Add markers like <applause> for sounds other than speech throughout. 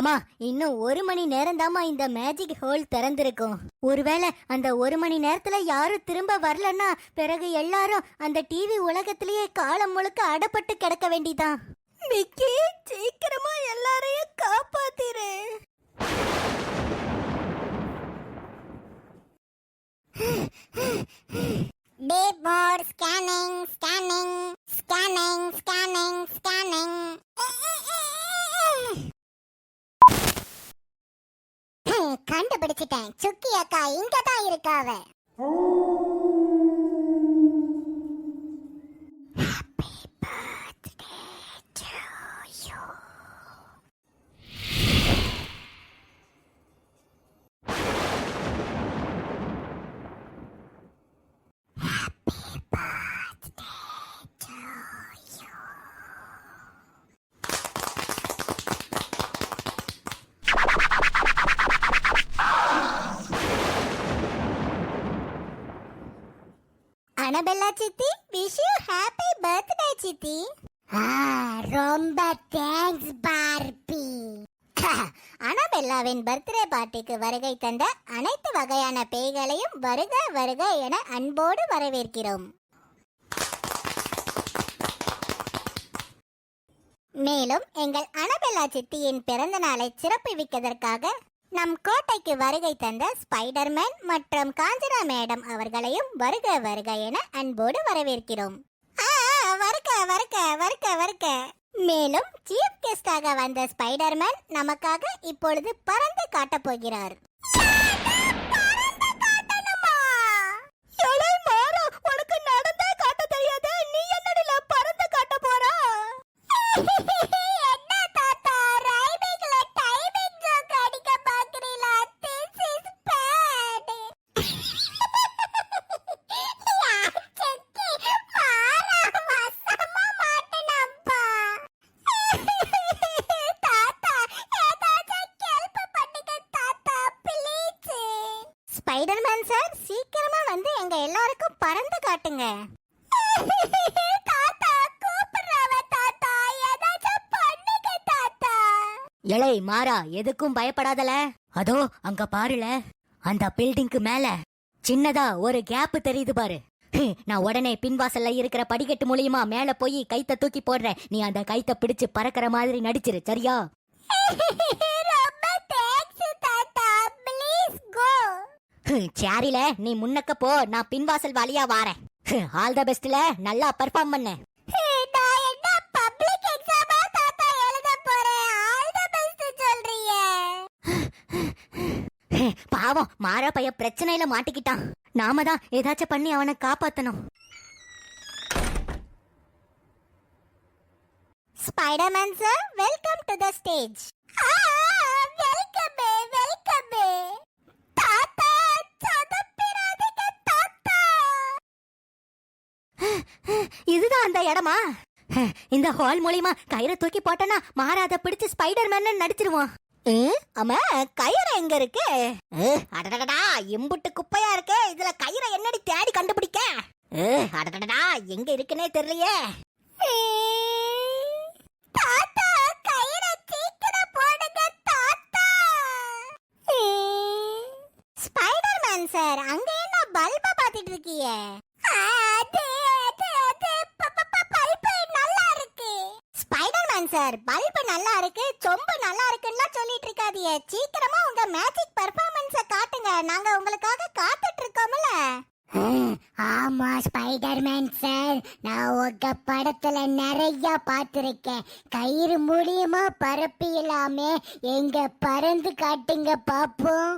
ஏமா இன்னும் ஒரு மணி நேரம் இந்த மேஜிக் ஹோல் திறந்திருக்கும். ஒருவேளை அந்த ஒரு மணி நேரத்துல யாரும் திரும்ப வரலன்னா பிறகு எல்லாரும் அந்த டிவி உலகத்திலேயே காலம் முழுக்க அடப்பட்டு கிடக்க வேண்டிதான். மிக்கி சீக்கிரமா எல்லாரையும் காப்பாத்திரு. அக்கா இங்க தான் இருக்காவ அனபெல்லா சித்தி விஷ் யூ ஹாப்பி பர்த்டே சித்தி. ஆ, ரொம்ப தேங்க்ஸ் பார்பி அனபெல்லாவின் பர்த்டே பார்ட்டிக்கு வருகை தந்த அனைத்து வகையான பேய்களையும் வருக வருக என அன்போடு வரவேற்கிறோம். மேலும் எங்கள் அனபெல்லா சித்தியின் பிறந்த நாளை சிறப்புவிப்பதற்காக நம் கோட்டைக்கு வருகை தந்த ஸ்பைடர்மேன் மற்றும் காஞ்சனா மேடம் அவர்களையும் வருக வருக என அன்போடு வரவேற்கிறோம். ஆ, வருக வருக வருக வருக. மேலும் சீஃப் கெஸ்டாக வந்த ஸ்பைடர்மேன் நமக்காக இப்பொழுது பறந்து காட்டப் போகிறார். உனக்கு நடந்தே காட்ட தெரியாது நீ என்னடில பறந்து காட்ட போறா? <laughs> சார் சீக்கிரமா வந்து எங்க எல்லாருக்கும் பறந்து காட்டுங்க. <laughs> தாத்தா கூப்பிடுறாவ தாத்தா ஏதாச்சும் பண்ணுங்க தாத்தா. இலை மாறா எதுக்கும் பயப்படாதல. அதோ அங்க பாருல. அந்த பில்டிங்க்கு மேல. சின்னதா ஒரு கேப் தெரியுது பாரு. நான் உடனே பின்வாசல்ல இருக்கிற படிக்கட்டு மூலியமா மேல போய் கைத்த தூக்கி போடுறேன். நீ அந்த கைத்த பிடிச்சு பறக்கிற மாதிரி நடிச்சிரு சரியா <laughs> ரொம்ப தேங்க்ஸ் தாத்தா ப்ளீஸ் கோ ஹம், சரில நீ முன்னக்க போ நான் பின்வாசல் வழியா வாரேன். ஆல் த பெஸ்ட்ல நல்லா பெர்ஃபார்ம் பண்ண. பாவம் மாறா பைய பிரச்சனையில மாட்டிக்கிட்டான். நாம தான் ஏதாச்சும் பண்ணி அவனை காப்பாத்தணும். Spiderman sir welcome to the stage welcome welcome இதுதான் அந்த இடமா? இந்த ஹால் மூலியமா கயிறை தூக்கி போட்டனா மாறாத பிடிச்சு ஸ்பைடர்மேன் நடிச்சிருவான். ஆமா கயிறு எங்க இருக்கு? அடடடா எம்புட்டு குப்பையா இருக்கு. இதுல கயிறை என்னடி தேடி கண்டுபிடிக்க? அடடடா எங்க இருக்குன்னே தெரியலையே. தாத்தா தாத்தா. ஸ்பைடர்மேன் சார் அங்க என்ன பல்ப பாத்துட்டு இருக்கீங்க சார். பல்பு நல்லா இருக்கு சொம்பு நல்லா இருக்குன்னா சொல்லிட்டு இருக்காதீங்க சீக்கிரமா உங்க மேஜிக் பெர்ஃபார்மன்ஸ காட்டுங்க. நாங்க உங்களுக்காக காத்துட்டு இருக்கோம்ல ஆமா ஸ்பைடர்மேன் சார். நான் உங்க படத்துல நிறைய பார்த்திருக்கேன். கயிறு மூலியமா பரப்பிடலாமே எங்க பறந்து காட்டுங்க பாப்போம்.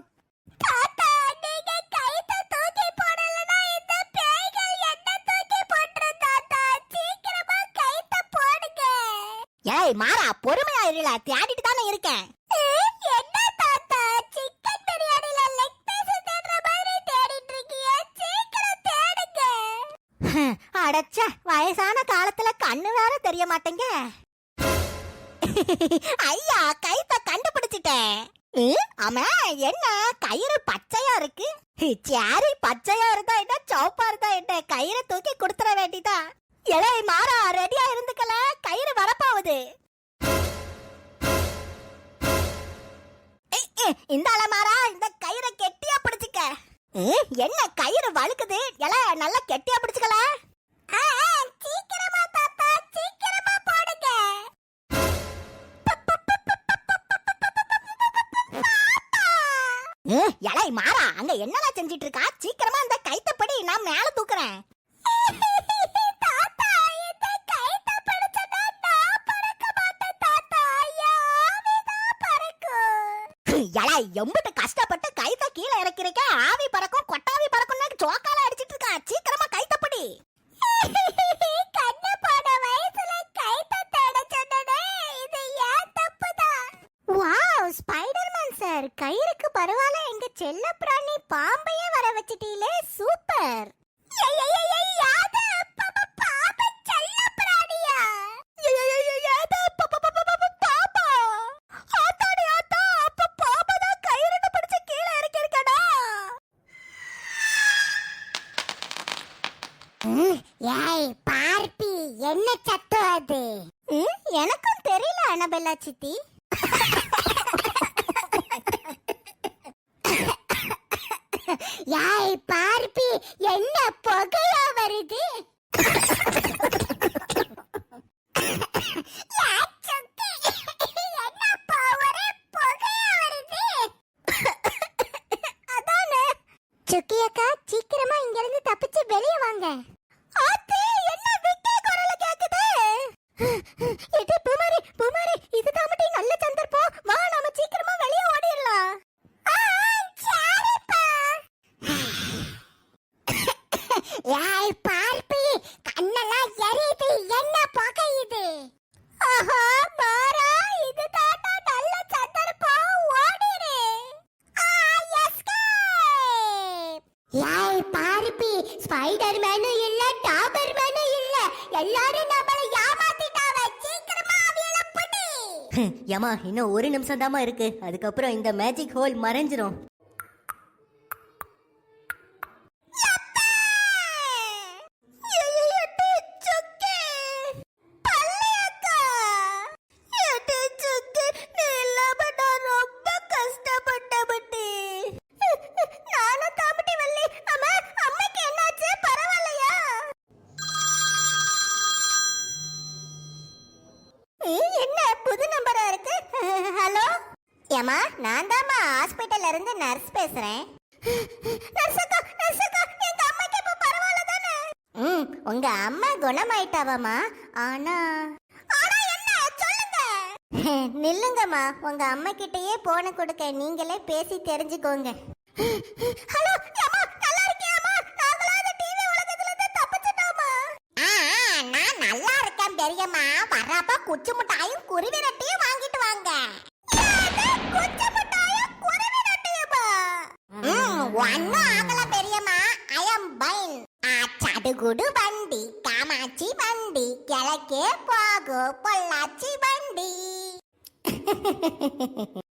ஏய் மாறா பொறுமையா இருடா தேடிட்டு தானே இருக்கேன். என்ன தாத்தா சிக்கன் பிரியாணில லெக் பீஸ் தேடுற மாதிரி தேடிட்டு இருக்கியே சீக்கிரம் தேடுங்க அடச்ச வயசான காலத்துல கண்ணு வேற தெரிய மாட்டேங்க. ஐயா கைத்த கண்டுபிடிச்சிட்டேன். ஆமா என்ன கயிறு பச்சையா இருக்கு? சேரி பச்சையா இருந்தா என்ன சௌப்பா இருந்தா என்ன கயிறை தூக்கி கொடுத்துற வேண்டியதா? எலே மாறா ரெடியா இருந்துக்கல? கயிறு வரப்போகுது. இந்த அலமாரா இந்த கயிறை கெட்டியா பிடிச்சுக்க. என்ன கயிறு வழுக்குது? எல நல்லா கெட்டியா பிடிச்சுக்கல? ஆ, சீக்கிரமா தாத்தா சீக்கிரமா போடுங்க. எலை மாறா அங்க என்னடா செஞ்சிட்டு இருக்கா? சீக்கிரமா அந்த கைத்தப்படி நான் மேல தூக்குறேன். எலை எம்பிட்டு கஷ்டப்பட்டு கைத்த கீழே இறக்கிறீங்க ஆவி பறக்கும் கொட்டாவி பறக்கும்னு சோக்கால அடிச்சிட்டு இருக்கா. சீக்கிரமா கைத்தப்படி <laughs> ஸ்பைடர்மேன் சார். கயிறுக்கு பரவாயில்ல எங்க செல்ல பிராணி பாம்பையே வர வச்சிட்டீங்களே சூப்பர். ஏய் பார்ப்பி என்ன சத்தம் அது? எனக்கும் தெரியல அனபெல்லா சித்தி. ஏய் பார்ப்பி என்ன புகையா வருது? வாங்க எல்லாரும் நம்மள ஏமாத்திட்டாவ சீக்கிரமா அவியல புடி. ஏமா இன்னும் ஒரு நிமிஷம் தாமா இருக்கு. அதுக்கப்புறம் இந்த மேஜிக் ஹோல் மறைஞ்சிரும். ஏமா நான் தாம்மா ஹாஸ்பிட்டல்ல இருந்து நர்ஸ் பேசுறேன். நர்ஸ் அக்கா நர்ஸ் அக்கா எங்க அம்மாக்கு இப்ப பரவாயில்ல தானே ம் உங்க அம்மா குணமாயிட்டாவாமா ஆனா ஆனா என்ன சொல்லுங்க. நில்லுங்கம்மா உங்க அம்மா கிட்டயே போன கொடுக்க நீங்களே பேசி தெரிஞ்சுக்கோங்க. ஹலோ அம்மா நல்லா இருக்கியாமா நாங்களாவது டிவி உலகத்துல இருந்து தப்பிச்சிட்டோமா நான் நல்லா இருக்கேன் பெரியம்மா. வர்றப்ப குச்சி மிட்டாயும் குருவி ரொட்டியும் குடு வண்டி காமாட்சி வண்டி கிழக்கே போகு பொள்ளாச்சி வண்டி. <laughs>